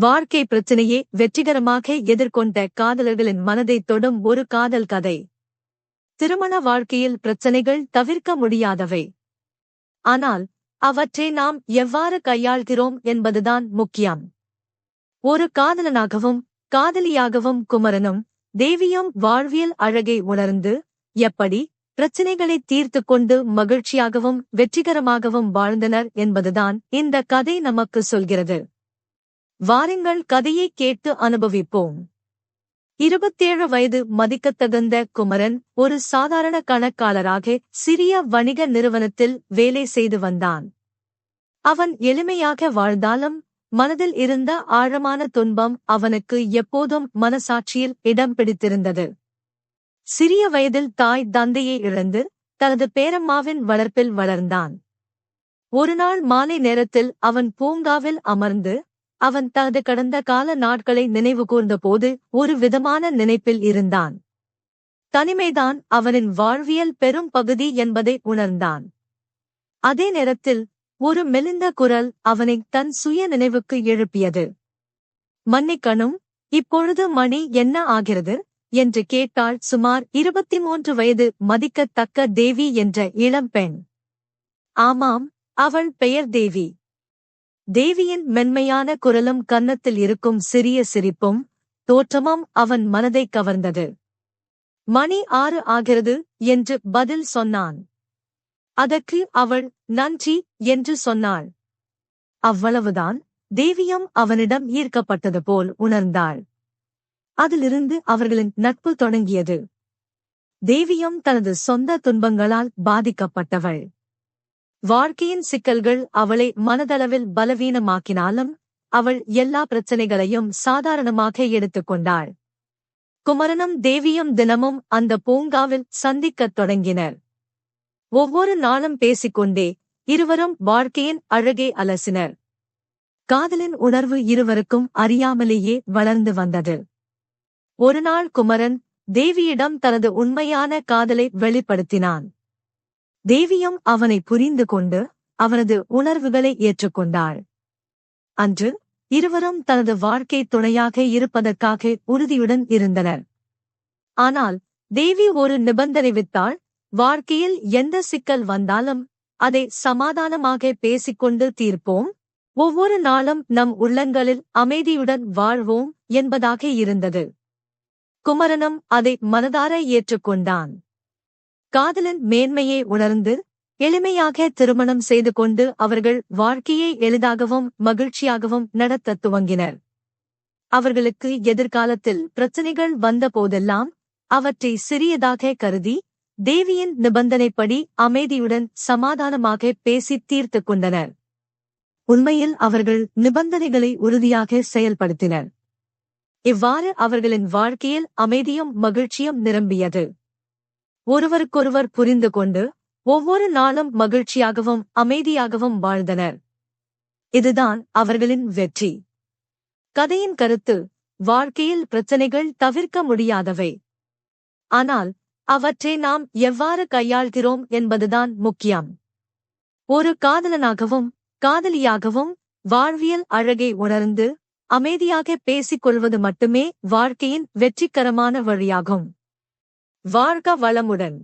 வாழ்க்கை பிரச்சனையை வெற்றிகரமாக எதிர்கொண்ட காதலர்களின் மனதை தொடும் ஒரு காதல் கதை. திருமண வாழ்க்கையில் பிரச்சனைகள் தவிர்க்க முடியாதவை. ஆனால் அவற்றை நாம் எவ்வாறு கையாள்கிறோம் என்பதுதான் முக்கியம். ஒரு காதலனாகவும் காதலியாகவும் குமரனும் தேவியும் வாழ்வியல் அழகை உணர்ந்து எப்படி பிரச்சினைகளை தீர்த்து கொண்டு மகிழ்ச்சியாகவும் வெற்றிகரமாகவும் வாழ்ந்தனர் என்பதுதான் இந்த கதை நமக்கு சொல்கிறது. வாருங்கள் கதையை கேட்டு அனுபவிப்போம். இருபத்தேழு வயது மதிக்கத்தகுந்த குமரன் ஒரு சாதாரண கணக்காளராக சிறிய வணிக நிறுவனத்தில் வேலை செய்து வந்தான். அவன் எளிமையாக வாழ்ந்தாலும் மனதில் இருந்த ஆழமான துன்பம் அவனுக்கு எப்போதும் மனசாட்சியில் இடம் பிடித்திருந்தது. சிறிய வயதில் தாய் தந்தையை இழந்து தனது பேரம்மாவின் வளர்ப்பில் வளர்ந்தான். ஒருநாள் மாலை நேரத்தில் அவன் பூங்காவில் அமர்ந்து அவன் தனது கடந்த கால நாட்களை நினைவு கூர்ந்தபோது ஒரு விதமான நினைப்பில் இருந்தான். தனிமைதான் அவனின் வாழ்வியல் பெரும் பகுதி என்பதை உணர்ந்தான். அதே நேரத்தில் ஒரு மெலிந்த குரல் அவனை தன் சுய நினைவுக்கு எழுப்பியது. மன்னிக்கணும் இப்பொழுது மணி என்ன ஆகிறது? என்று கேட்டாள் சுமார் இருபத்தி மூன்று வயது மதிக்கத்தக்க தேவி என்ற இளம்பெண் ஆமாம் அவள் பெயர் தேவி. தேவியின் மென்மையான குரலும் கன்னத்தில் இருக்கும் சிறிய சிரிப்பும் தோற்றமும் அவன் மனதை கவர்ந்தது. மணி ஆறு ஆகிறது என்று பதில் சொன்னான். அதற்கு அவள் நன்றி என்று சொன்னாள். அவ்வளவுதான் தேவியும் அவனிடம் ஈர்க்கப்பட்டது போல் உணர்ந்தாள். அதிலிருந்து அவர்களின் நட்பு தொடங்கியது. தேவியும் தனது சொந்த துன்பங்களால் பாதிக்கப்பட்டவள். வாழ்க்கையின் சிக்கல்கள் அவளை மனதளவில் பலவீனமாக்கினாலும் அவள் எல்லா பிரச்சனைகளையும் சாதாரணமாக எடுத்துக்கொண்டாள் குமரனும் தேவியும் தினமும் அந்த பூங்காவில் சந்திக்கத் தொடங்கினர். ஒவ்வொரு நாளும் பேசிக்கொண்டே இருவரும் வாழ்க்கையின் அழகே அலசினர். காதலின் உணர்வு இருவருக்கும் அறியாமலேயே வளர்ந்து வந்தது. ஒருநாள் குமரன் தேவியிடம் தனது உண்மையான காதலை வெளிப்படுத்தினான். தேவியும் அவனை புரிந்து கொண்டு அவனது உணர்வுகளை ஏற்றுக்கொண்டாள். அன்று இருவரும் தனது வாழ்க்கை துணையாக இருப்பதற்காக உறுதியுடன் இருந்தனர். ஆனால் தேவி ஒரு நிபந்தனை வித்தாள் வாழ்க்கையில் எந்த சிக்கல் வந்தாலும் அதை சமாதானமாக பேசிக்கொண்டு தீர்ப்போம். ஒவ்வொரு நாளும் நம் உள்ளங்களில் அமைதியுடன் வாழ்வோம் என்பதாக இருந்தது. குமரனும் அதை மனதார ஏற்றுக்கொண்டான். காதலின் மேன்மையை உணர்ந்து எளிமையாக திருமணம் செய்து கொண்டு அவர்கள் வாழ்க்கையை எளிதாகவும் மகிழ்ச்சியாகவும் நடத்தத் துவங்கினர். அவர்களுக்கு எதிர்காலத்தில் பிரச்சனைகள் வந்த போதெல்லாம் அவற்றை சிறியதாக கருதி தேவியின் நிபந்தனைப்படி அமைதியுடன் சமாதானமாக பேசி தீர்த்து கொண்டனர். உண்மையில் அவர்கள் நிபந்தனைகளை உறுதியாக செயல்படுத்தினர். இவ்வாறு அவர்களின் வாழ்க்கையில் அமைதியும் மகிழ்ச்சியும் நிரம்பியது. ஒருவருக்கொருவர் புரிந்து கொண்டு ஒவ்வொரு நாளும் மகிழ்ச்சியாகவும் அமைதியாகவும் வாழ்ந்தனர். இதுதான் அவர்களின் வெற்றி. கதையின் கருத்து வாழ்க்கையில் பிரச்சனைகள் தவிர்க்க முடியாதவை. ஆனால் அவற்றை நாம் எவ்வாறு கையாள்கிறோம் என்பதுதான் முக்கியம். ஒரு காதலனாகவும் காதலியாகவும் வாழ்வியல் அழகை உணர்ந்து அமைதியாக பேசிக் கொள்வது மட்டுமே வாழ்க்கையின் வெற்றிகரமான வழியாகும். வாழ்க வளமுடன்.